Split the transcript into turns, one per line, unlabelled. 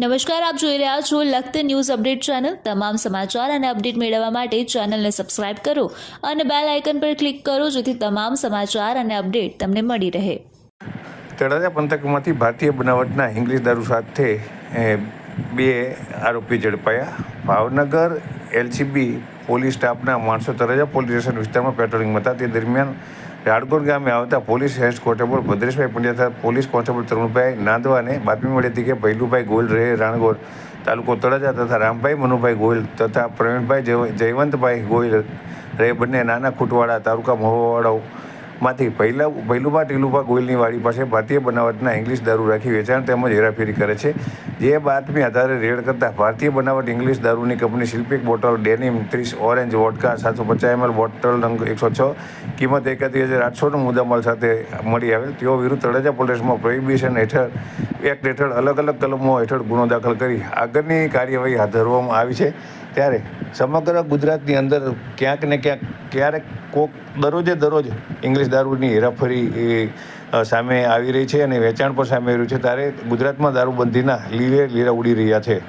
નમસ્કાર, આપ જોઈ રહ્યા છો લખત ન્યૂઝ અપડેટ ચેનલ. તમામ સમાચાર અને અપડેટ મેળવવા માટે ચેનલને સબસ્ક્રાઇબ કરો અને બેલ આઇકન પર ક્લિક કરો જેથી તમામ સમાચાર અને અપડેટ તમને મળી રહે.
તળાજા પંથકમાંથી ભારતીય બનાવટના ઇંગ્લિશ દારૂ સાથે બે આરોપી ઝડપાયા. ભાવનગર એલસીબી પોલીસ સ્ટાફના માણસો તળાજા પોલીસ સ્ટેશન વિસ્તારમાં પેટ્રોલિંગ હતા. તે દરમિયાન રાડગોર ગામે આવતા police head constable Bhadreshbhai Pandya તથા પોલીસ કોન્સ્ટેબલ તરુણભાઈ નાંદવાને બાતમી મળી હતી કે ભૈલુભાઈ ગોયલ રહે રાણગોર તાલુકો તળાજા તથા રામભાઈ મનુભાઈ ગોયલ તથા પ્રવીણભાઈ જય- જયવંતભાઈ ગોયલ રહે બંને નાના ખૂટવાડા તાલુકા મહુવાડાઓ માંથી પહેલા પહેલુબા ટીલુભા ગોયલની વાડી પાસે ભારતીય બનાવટના ઇંગ્લિશ દારૂ રાખી વેચાણ તેમજ હેરાફેરી કરે છે. જે બાતમી આધારે રેડ કરતા ભારતીય બનાવટ ઇંગ્લિશ દારૂની કંપની શિલ્પિક બોટલ, ડેનિમ ત્રીસ, ઓરેન્જ વોટકા સાતસો પચાસ એમએલ બોટલ નંગ એકસો છ, કિંમત એકત્રીસ હજાર આઠસોનો મુદ્દામાલ સાથે મળી આવેલ. તેઓ વિરુદ્ધ તળાજા પોલીસમાં પ્રોહિબિશન હેઠળ, એક્ટ હેઠળ અલગ અલગ કલમો હેઠળ ગુનો દાખલ કરી આગળની કાર્યવાહી હાથ ધરવામાં આવી છે. ત્યારે સમગ્ર ગુજરાતની અંદર ક્યાંક ને ક્યાંક, ક્યારેક કોક દરરોજે દરરોજ ઇંગ્લિશ દારૂની હેરાફેરી સામે આવી રહી છે અને વેચાણ પણ સામે આવી રહ્યું છે. ત્યારે ગુજરાતમાં દારૂબંધીના લીરે લીરા ઉડી રહ્યા છે.